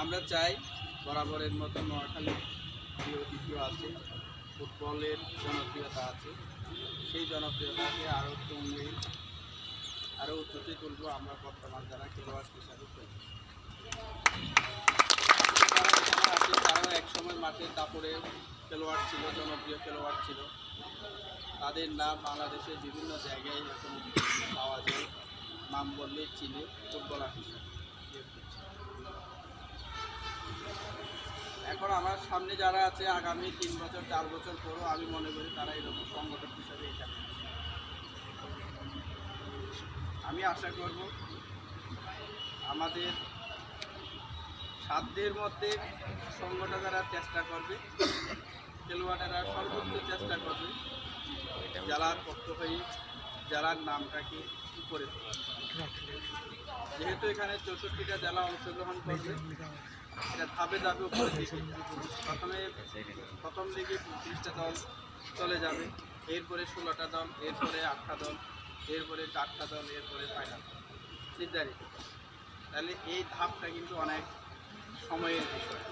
আমরা চাই বরাবরের মতো নোয়াখালী প্রিয় দ্বিতীয় আছে, ফুটবলের জনপ্রিয়তা আছে। সেই জনপ্রিয়তাকে আরও উন্নয়ন আরও উন্নতি তুলব আমরা বর্তমান যারা খেলোয়াড় হিসাবে এখানে তারাও একসময় মাঠে দাপড়ে খেলোয়াড় ছিল, জনপ্রিয় খেলোয়াড় ছিল। তাদের নাম বাংলাদেশের বিভিন্ন জায়গায় এখন পাওয়া যায়। নাম বললে চিনে ফুটবলার হিসাবে। এখন আমার সামনে যারা আছে, আগামী তিন বছর, চার বছর পরও আমি মনে করি তারা এরকম সংগঠন হিসাবে আছে। আমি আশা করব আমাদের সাধ্যের মধ্যে সংগঠকেরা চেষ্টা করবে, খেলোয়াড়েরা সর্বোচ্চ চেষ্টা করবে জেলার পক্ষ হয়ে জেলার নামটাকে তোলা যেহেতু এখানে চৌষট্টিটা জেলা অংশগ্রহণ করবে এটা ধাপে ধাপে উপরে দিকে প্রথমে, প্রথম দিকে তিরিশটা দল চলে যাবে। এরপরে ষোলোটা দল, এরপরে আটটা দল, এরপরে চারটা দল, এরপরে ফাইনাল নির্ধারিত তাহলে এই ধাপটা কিন্তু অনেক সময়ের বিষয়।